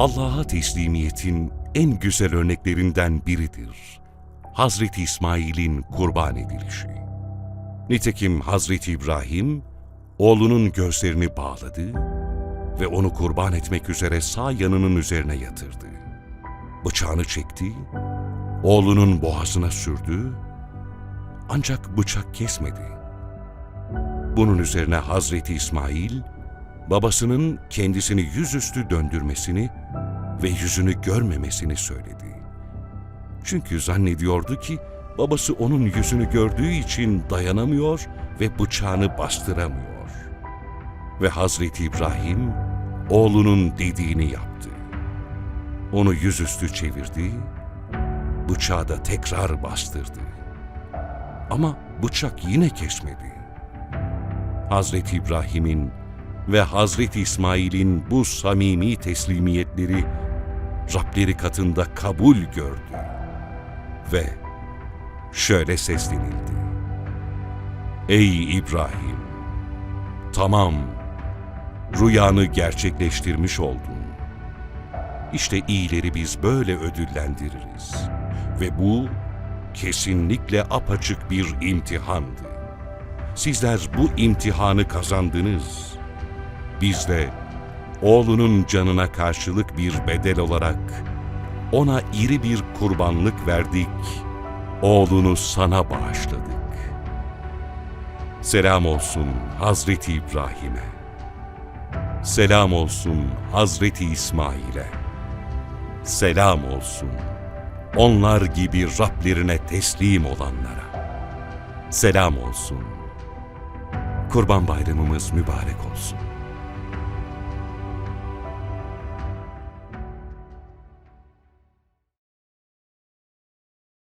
Allah'a teslimiyetin en güzel örneklerinden biridir. Hazreti İsmail'in kurban edilişi. Nitekim Hazreti İbrahim, oğlunun gözlerini bağladı ve onu kurban etmek üzere sağ yanının üzerine yatırdı. Bıçağını çekti, oğlunun boğazına sürdü, ancak bıçak kesmedi. Bunun üzerine Hazreti İsmail, babasının kendisini yüzüstü döndürmesini ve yüzünü görmemesini söyledi. Çünkü zannediyordu ki babası onun yüzünü gördüğü için dayanamıyor ve bıçağını bastıramıyor. Ve Hazreti İbrahim oğlunun dediğini yaptı. Onu yüzüstü çevirdi, bıçağı da tekrar bastırdı. Ama bıçak yine kesmedi. Hazreti İbrahim'in ve Hazreti İsmail'in bu samimi teslimiyetleri Rableri katında kabul gördü. Ve şöyle seslenildi. Ey İbrahim! Tamam, rüyanı gerçekleştirmiş oldun. İşte iyileri biz böyle ödüllendiririz. Ve bu kesinlikle apaçık bir imtihandı. Sizler bu imtihanı kazandınız. Biz de oğlunun canına karşılık bir bedel olarak ona iri bir kurbanlık verdik. Oğlunu sana bağışladık. Selam olsun Hazreti İbrahim'e. Selam olsun Hazreti İsmail'e. Selam olsun onlar gibi Rablerine teslim olanlara. Selam olsun. Kurban bayramımız mübarek olsun.